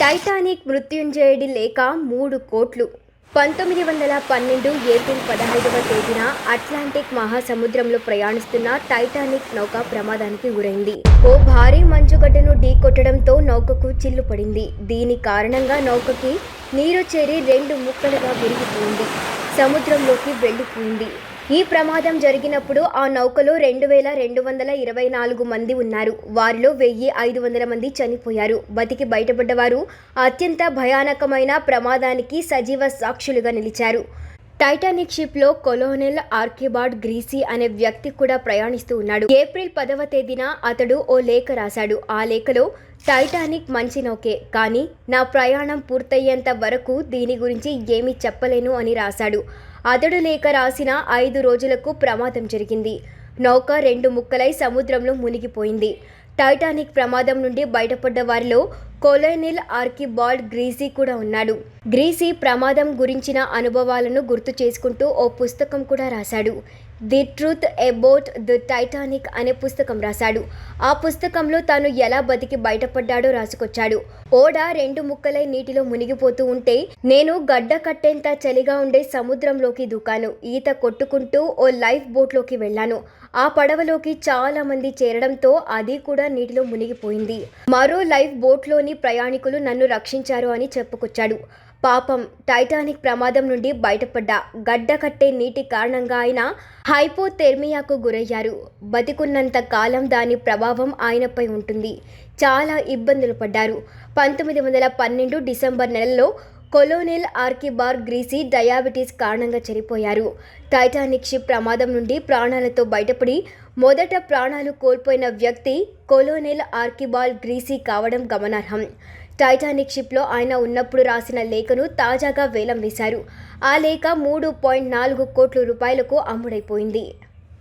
Titanic మృత్యుంజయుడి లేక మూడు కోట్లు. పంతొమ్మిది వందల పన్నెండు ఏప్రిల్ పదహైదవ తేదీన అట్లాంటిక్ మహాసముద్రంలో ప్రయాణిస్తున్న టైటానిక్ నౌక ప్రమాదానికి గురైంది. ఓ భారీ మంచుగడ్డను ఢీకొట్టడంతో నౌకకు చిల్లు పడింది. దీని కారణంగా నౌకకి నీరు చేరి రెండు ముక్కలుగా విరిగిపోయింది. సముద్రంలోకి వెళ్ళిపోయింది. ఈ ప్రమాదం జరిగినప్పుడు ఆ నౌకలో రెండు వేల రెండు వందల ఇరవై నాలుగు మంది ఉన్నారు. వారిలో వెయ్యి ఐదు వందల మంది చనిపోయారు. బతికి బయటపడ్డవారు అత్యంత భయానకమైన ప్రమాదానికి సజీవ సాక్షులుగా నిలిచారు. టైటానిక్ షిప్లో కొలోనెల్ ఆర్కిబార్డ్ గ్రీసీ అనే వ్యక్తి కూడా ప్రయాణిస్తూ ఉన్నాడు. ఏప్రిల్ పదవ తేదీన అతడు ఓ లేఖ రాశాడు. ఆ లేఖలో టైటానిక్ మంచి నౌకే కానీ నా ప్రయాణం పూర్తయ్యేంత వరకు దీని గురించి ఏమీ చెప్పలేను అని రాశాడు. అతడు లేఖ రాసిన ఐదు రోజులకు ప్రమాదం జరిగింది. నౌక రెండు ముక్కలై సముద్రంలో మునిగిపోయింది. టైటానిక్ ప్రమాదం నుండి బయటపడ్డ వారిలో కొలోనిల్ ఆర్కిబాల్డ్ గ్రీసీ కూడా ఉన్నాడు. గ్రీసీ ప్రమాదం గురించిన అనుభవాలను గుర్తు చేసుకుంటూ ఓ పుస్తకం కూడా రాశాడు. The truth about the Titanic అనే పుస్తకం రాశాడు. ఆ పుస్తకంలో తాను ఎలా బతికి బయటపడ్డాడో రాసుకొచ్చాడు. ఓడ రెండు ముక్కలై నీటిలో మునిగిపోతూ ఉంటే నేను గడ్డ కట్టేంత చలిగా ఉండే సముద్రంలోకి దూకాను. ఈత కొట్టుకుంటూ ఓ లైఫ్ బోట్లోకి వెళ్ళాను. ఆ పడవలోకి చాలా మంది చేరడంతో అది కూడా నీటిలో మునిగిపోయింది. మరో లైఫ్ బోట్లోని ప్రయాణికులు నన్ను రక్షించారు అని చెప్పుకొచ్చాడు. పాపం టైటానిక్ ప్రమాదం నుండి బయటపడ్డా గడ్డ కట్టే నీటి కారణంగా ఆయన హైపోథెర్మియాకు గురయ్యారు. బతికున్నంత కాలం దాని ప్రభావం ఆయనపై ఉంటుంది. చాలా ఇబ్బందులు పడ్డారు. పంతొమ్మిది వందల పన్నెండు డిసెంబర్ నెలలో కొలోనెల్ ఆర్కిబార్ గ్రీసీ డయాబెటీస్ కారణంగా చనిపోయారు. టైటానిక్ షిప్ ప్రమాదం నుండి ప్రాణాలతో బయటపడి మొదట ప్రాణాలు కోల్పోయిన వ్యక్తి కొలోనెల్ ఆర్కిబాల్ గ్రీసీ కావడం గమనార్హం. టైటానిక్ షిప్లో ఆయన ఉన్నప్పుడు రాసిన లేఖను తాజాగా వేలం వేశారు. ఆ లేఖ మూడు పాయింట్ నాలుగు కోట్ల రూపాయలకు అమ్ముడైపోయింది.